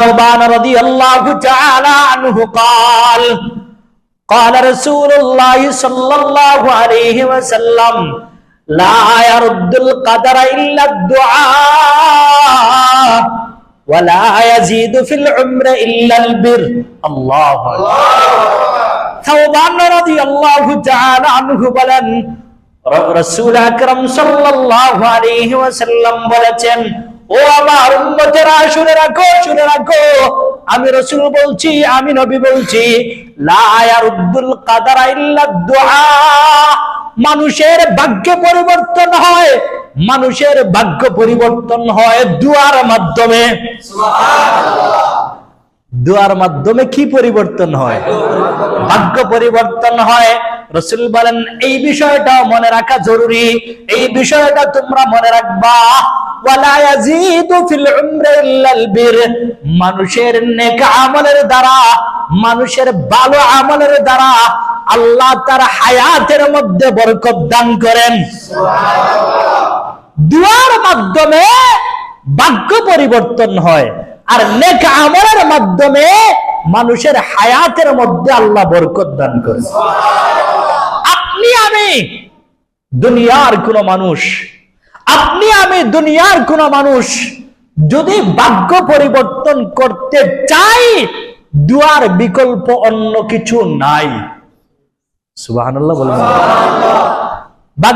ثوبان رضي الله تعالى عنه قال قال رسول الله صلى الله عليه وسلم لا يرد القدر إلا الدعاء ولا يزيد في العمر إلا البر الله أكبر ثوبان رضي الله تعالى عنه বলেন রসুল আকরাম সাল্লাল্লাহু আলাইহি ওয়াসাল্লাম বলেছেন ও আমার উম্মতেরা, শুনে রাখো শুনে রাখো। আমি রসুল বলছি, আমি নবী বলছি, লা ইয়ারুদ্দুল কাদারা ইল্লা দুআ। মানুষের ভাগ্যে পরিবর্তন হয়, মানুষের ভাগ্য পরিবর্তন হয় দুয়ার মাধ্যমে। দুয়ার মাধ্যমে কি পরিবর্তন হয়? ভাগ্য পরিবর্তন হয়। রসুল বলেন, এই বিষয়টা মনে রাখা জরুরি। এই বিষয়টা তোমরা মনে রাখবা। মানুষের নেক আমলের দ্বারা, মানুষের ভালো আমলের দ্বারা আল্লাহ তার হায়াতের মধ্যে বরকত দান করেন। দুয়ার মাধ্যমে ভাগ্য পরিবর্তন হয় আর নেক আমলের মাধ্যমে মানুষের হায়াতের মধ্যে আল্লাহ বরকত দান করেন। আপনি, আমি দুনিয়ার কোন মানুষ আপনি আমি দুনিয়ার কোন মানুষ যদি ভাগ্য পরিবর্তন করতে চাই, দুয়ার বিকল্প অন্য কিছু নাই। সুবাহ বলুন।